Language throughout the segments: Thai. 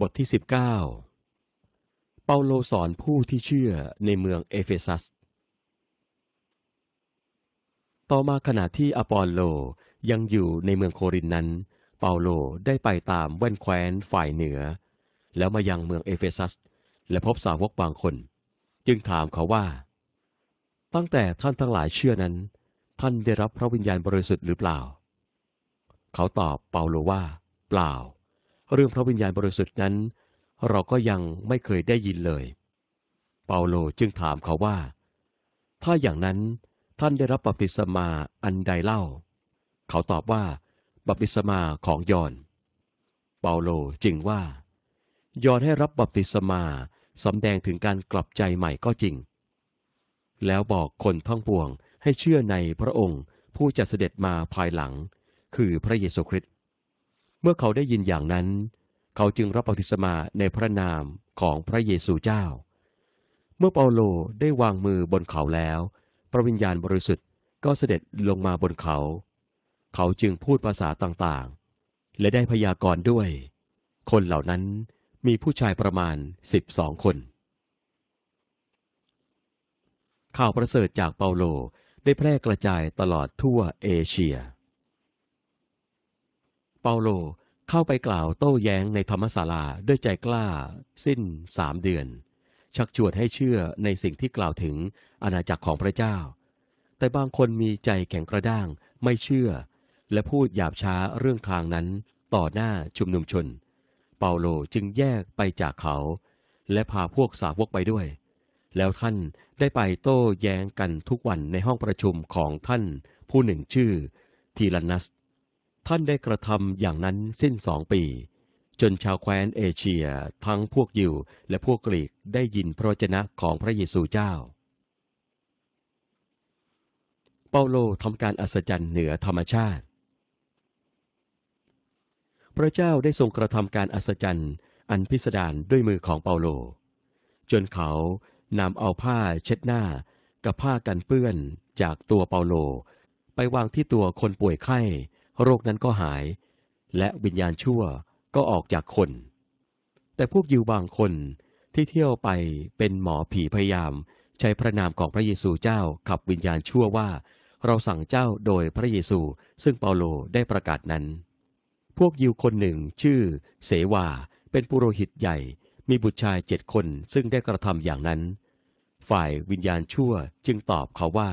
บทที่ 19 เปาโลสอนผู้ที่เชื่อในเมืองเอเฟซัส ต่อมาขณะที่อปอลโลยังอยู่ในเมืองโครินนั้น เปาโลได้ไปตามแว่นแคว้นฝ่ายเหนือ แล้วมายังเมืองเอเฟซัส และพบสาวกบางคน จึงถามเขาว่า ตั้งแต่ท่านทั้งหลายเชื่อนั้น ท่านได้รับพระวิญญาณบริสุทธิ์หรือเปล่า เขาตอบเปาโลว่า เปล่า เรื่องพระวิญญาณบริสุทธิ์นั้น เราก็ยังไม่เคยได้ยินเลย เปาโลจึงถามเขาว่า ถ้าอย่างนั้นท่านได้รับบัพติศมาอันใดเล่า เขาตอบว่าบัพติศมาของยอน เปาโลจึงว่า ยอนให้รับบัพติศมาสำแดงถึงการกลับใจใหม่ก็จริง แล้วบอกคนทั้งปวงให้เชื่อในพระองค์ผู้จะเสด็จมาภายหลัง คือพระเยซูคริสต์ เมื่อเขาได้ยินอย่างนั้น เขาจึงรับบัพติศมาในพระนามของพระเยซูเจ้า เมื่อเปาโลได้วางมือบนเขาแล้ว พระวิญญาณบริสุทธิ์ก็เสด็จลงมาบนเขา เขาจึงพูดภาษาต่างๆ และได้พยากรณ์ด้วย คนเหล่านั้นมีผู้ชายประมาณสิบสองคน ข่าวประเสริฐจากเปาโลได้แพร่กระจายตลอดทั่วเอเชีย เปาโลเข้าไปกล่าวโต้แย้งในธรรมศาลาด้วยใจกล้า สิ้นสามเดือน ชักชวนให้เชื่อในสิ่งที่กล่าวถึงอาณาจักรของพระเจ้า แต่บางคนมีใจแข็งกระด้างไม่เชื่อ และพูดหยาบช้าเรื่องทางนั้นต่อหน้าชุมนุมชน เปาโลจึงแยกไปจากเขา และพาพวกสาวกไปด้วย แล้วท่านได้ไปโต้แย้งกันทุกวันในห้องประชุมของท่านผู้หนึ่งชื่อทีลันัส ท่านได้กระทำอย่างนั้นสิ้นสองปี จนชาวแคว้นเอเชียทั้งพวกยิวและพวกกรีกได้ยินพระวจนะของพระเยซูเจ้า เปาโลทำการอัศจรรย์เหนือธรรมชาติ พระเจ้าได้ทรงกระทำการอัศจรรย์อันพิสดารด้วยมือของเปาโล จนเขานำเอาผ้าเช็ดหน้ากับผ้ากันเปื้อนจากตัวเปาโล ไปวางที่ตัวคนป่วยไข้ โรคนั้นก็หาย และวิญญาณชั่วก็ออกจากคน แต่พวกยิวบางคนที่เที่ยวไปเป็นหมอผีพยายาม ใช้พระนามของพระเยซูเจ้าขับวิญญาณชั่วว่า เราสั่งเจ้าโดยพระเยซู ซึ่งเปาโลได้ประกาศนั้น พวกยิวคนหนึ่งชื่อ เสวาเป็นปุโรหิตใหญ่ มีบุตรชายเจ็ดคนซึ่งได้กระทำอย่างนั้น ฝ่ายวิญญาณชั่วจึงตอบเขาว่า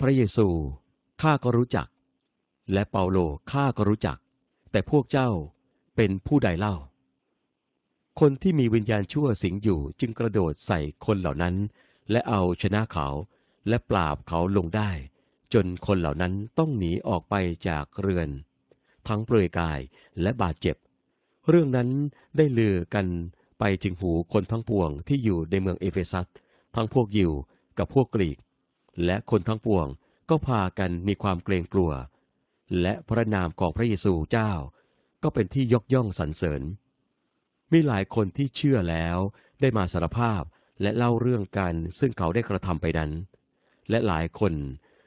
พระเยซูข้าก็รู้จัก และเปาโลข้าก็รู้จัก แต่พวกเจ้าเป็นผู้ใดเล่า คนที่มีวิญญาณชั่วสิงอยู่จึงกระโดดใส่คนเหล่านั้น และเอาชนะเขาและปราบเขาลงได้ จนคนเหล่านั้นต้องหนีออกไปจากเรือน ทั้งเปลือยกายและบาดเจ็บ เรื่องนั้นได้ลือกันไปถึงหูคนทั้งปวงที่อยู่ในเมืองเอเฟซัสทั้งพวกยิวกับพวกกรีก และคนทั้งปวงก็พากันมีความเกรงกลัว และพระนามของพระเยซูเจ้า ก็เป็นที่ยกย่องสรรเสริญ มีหลายคนที่เชื่อแล้วได้มาสารภาพและเล่าเรื่องกันซึ่งเขาได้กระทำไปนั้น และหลายคน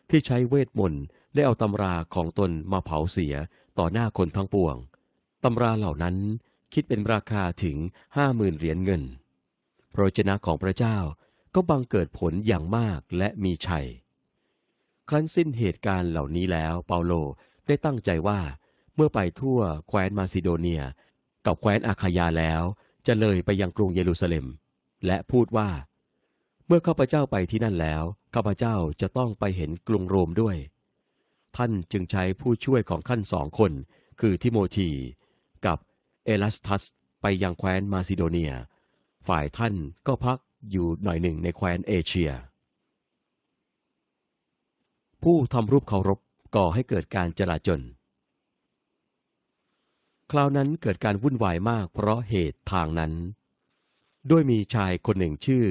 ที่ใช้เวทมนต์ได้เอาตำราของตนมาเผาเสียต่อหน้าคนทั้งปวง ตำราเหล่านั้นคิดเป็นราคาถึงห้าหมื่นเหรียญเงิน พระเจนะของพระเจ้าก็บังเกิดผลอย่างมากและมีชัย ครั้นสิ้นเหตุการณ์เหล่านี้แล้ว เปาโลได้ตั้งใจว่า เมื่อไปทั่วแคว้นมาซิโดเนีย กับแคว้นอาคายาแล้ว จะเลยไปยังกรุงเยรูซาเล็ม และพูดว่า เมื่อข้าพเจ้าไปที่นั่นแล้วข้าพเจ้าจะต้องไปเห็นกรุงโรมด้วย ท่านจึงใช้ผู้ช่วยของท่านสองคน คือทิโมธีกับเอลัสทัสไปยังแคว้นมาซิโดเนีย ฝ่ายท่านก็พักอยู่หน่อยหนึ่งในแคว้นเอเชีย ผู้ทำรูปเคารพก่อให้เกิดการจลาจลคราวนั้นเกิดการวุ่นวายมากเพราะเหตุทางนั้น ด้วยมีชายคนหนึ่งชื่อ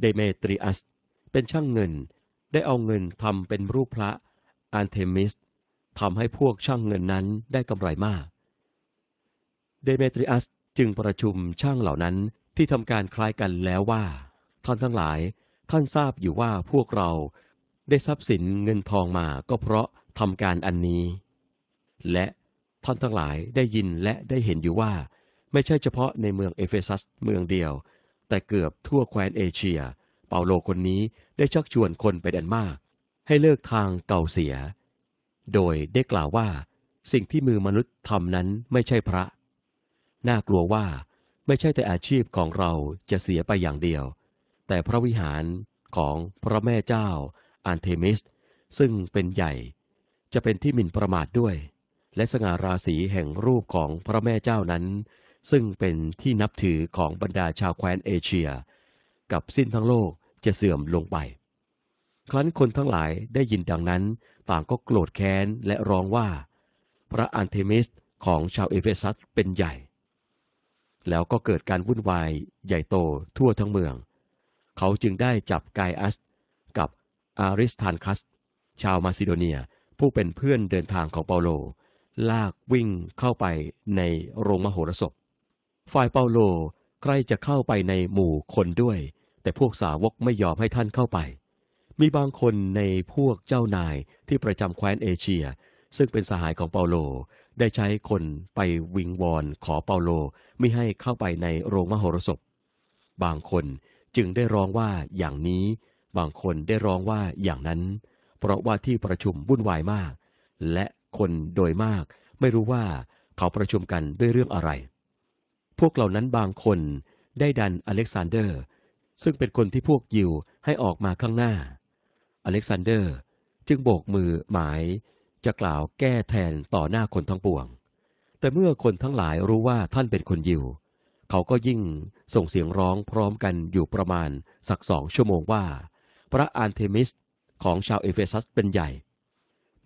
เดเมตริอัส เป็นช่างเงินได้เอาเงินทำเป็นรูปพระอันเทมิสทำให้พวกช่างเงินนั้นได้กำไรมาก เดเมตริอัสจึงประชุมช่างเหล่านั้นที่ทำการคล้ายกันแล้วว่า ท่านทั้งหลายท่านทราบอยู่ว่าพวกเรา ได้ทรัพย์สินเงินทองมาก็เพราะทำการอันนี้ และท่านทั้งหลายได้ยินและได้เห็นอยู่ว่า ไม่ใช่เฉพาะในเมืองเอเฟซัสเมืองเดียว แต่เกือบทั่วแคว้นเอเชีย เปาโลคนนี้ได้ชักชวนคนเป็นอันมาก ให้เลิกทางเก่าเสีย โดยได้กล่าวว่าสิ่งที่มือมนุษย์ทำนั้นไม่ใช่พระ น่ากลัวว่าไม่ใช่แต่อาชีพของเราจะเสียไปอย่างเดียว แต่พระวิหารของพระแม่เจ้า อันเทมิส ซึ่งเป็นใหญ่ จะเป็นที่หมิ่นประมาทด้วย และสง่าราศีแห่งรูปของพระแม่เจ้านั้น ซึ่งเป็นที่นับถือของบรรดาชาวแคว้นเอเชีย กับสิ้นทั้งโลกจะเสื่อมลงไป ครั้นคนทั้งหลายได้ยินดังนั้น ต่างก็โกรธแค้นและร้องว่า พระอันเทมิสของชาวเอเฟซัสเป็นใหญ่ แล้วก็เกิดการวุ่นวายใหญ่โตทั่วทั้งเมือง เขาจึงได้จับไกอัสกับ อาริสทานคัส ชาวมาซิโดเนีย ผู้เป็นเพื่อนเดินทางของเปาโล ลากวิ่งเข้าไปในโรงมโหรสพ ฝ่ายเปาโลใกล้จะเข้าไปในหมู่คนด้วย แต่พวกสาวกไม่ยอมให้ท่านเข้าไป มีบางคนในพวกเจ้านายที่ประจำแคว้นเอเชีย ซึ่งเป็นสหายของเปาโลได้ใช้คนไปวิงวอนขอเปาโลไม่ให้เข้าไปในโรงมโหรสพ บางคนจึงได้ร้องว่าอย่างนี้ บางคนได้ร้องว่าอย่างนั้น เพราะว่าที่ประชุมวุ่นวายมาก และคนโดยมาก ไม่รู้ว่าเขาประชุมกันด้วยเรื่องอะไร พวกเหล่านั้นบางคนได้ดันอเล็กซานเดอร์ ซึ่งเป็นคนที่พวกยิวให้ออกมาข้างหน้า อเล็กซานเดอร์จึงโบกมือหมายจะกล่าวแก้แทนต่อหน้าคนทั้งปวง แต่เมื่อคนทั้งหลายรู้ว่าท่านเป็นคนยิว เขาก็ยิ่งส่งเสียงร้องพร้อมกันอยู่ประมาณสักสองชั่วโมงว่า พระอันเทมิสของชาวเอเฟซัสเป็นใหญ่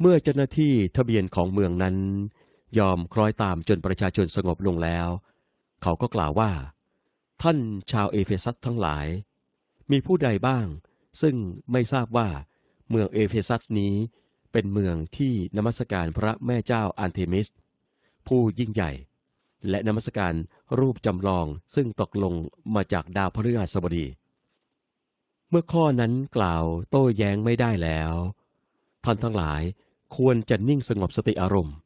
เมื่อเจ้าหน้าที่ทะเบียนของเมืองนั้น ยอมคล้อยตามจนประชาชนสงบลงแล้ว เขาก็กล่าวว่า ท่านชาวเอเฟซัสทั้งหลาย มีผู้ใดบ้าง ซึ่งไม่ทราบว่าเมืองเอเฟซัสนี้เป็นเมืองที่นมัสการพระแม่เจ้าอันเทมิส ผู้ยิ่งใหญ่ และนมัสการรูปจำลองซึ่งตกลงมาจากดาวพฤหัสบดี เมื่อข้อนั้นกล่าวโต้แย้งไม่ได้แล้ว ท่านทั้งหลายควรจะนิ่งสงบสติอารมณ์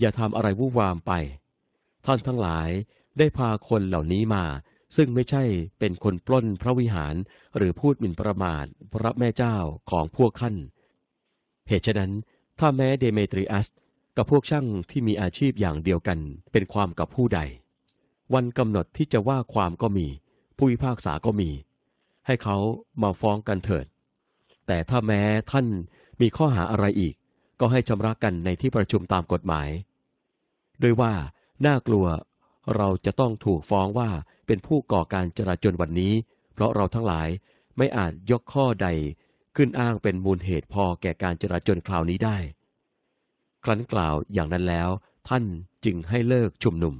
อย่าทำอะไรวุ่นวามไป ท่านทั้งหลายได้พาคนเหล่านี้มา ซึ่งไม่ใช่เป็นคนปล้นพระวิหารหรือพูดหมิ่นประมาทพระแม่เจ้าของพวกท่าน เหตุฉะนั้น ถ้าแม้เดเมตริอัสกับพวกช่างที่มีอาชีพอย่างเดียวกันเป็นความกับผู้ใด วันกำหนดที่จะว่าความก็มี ผู้พิพากษาก็มี ให้เขามาฟ้องกันเถิด แต่ถ้าแม้ท่านมีข้อหาอะไรอีก ก็ให้ชำระกันในที่ประชุมตามกฎหมายโดยว่าน่ากลัวเราจะต้องถูกฟ้องว่าเป็นผู้ก่อการจราจนวันนี้ เพราะเราทั้งหลายไม่อาจยกข้อใดขึ้นอ้างเป็นมูลเหตุพอแก่การจราจนคราวนี้ได้ ครั้นกล่าวอย่างนั้นแล้ว ท่านจึงให้เลิกชุมนุม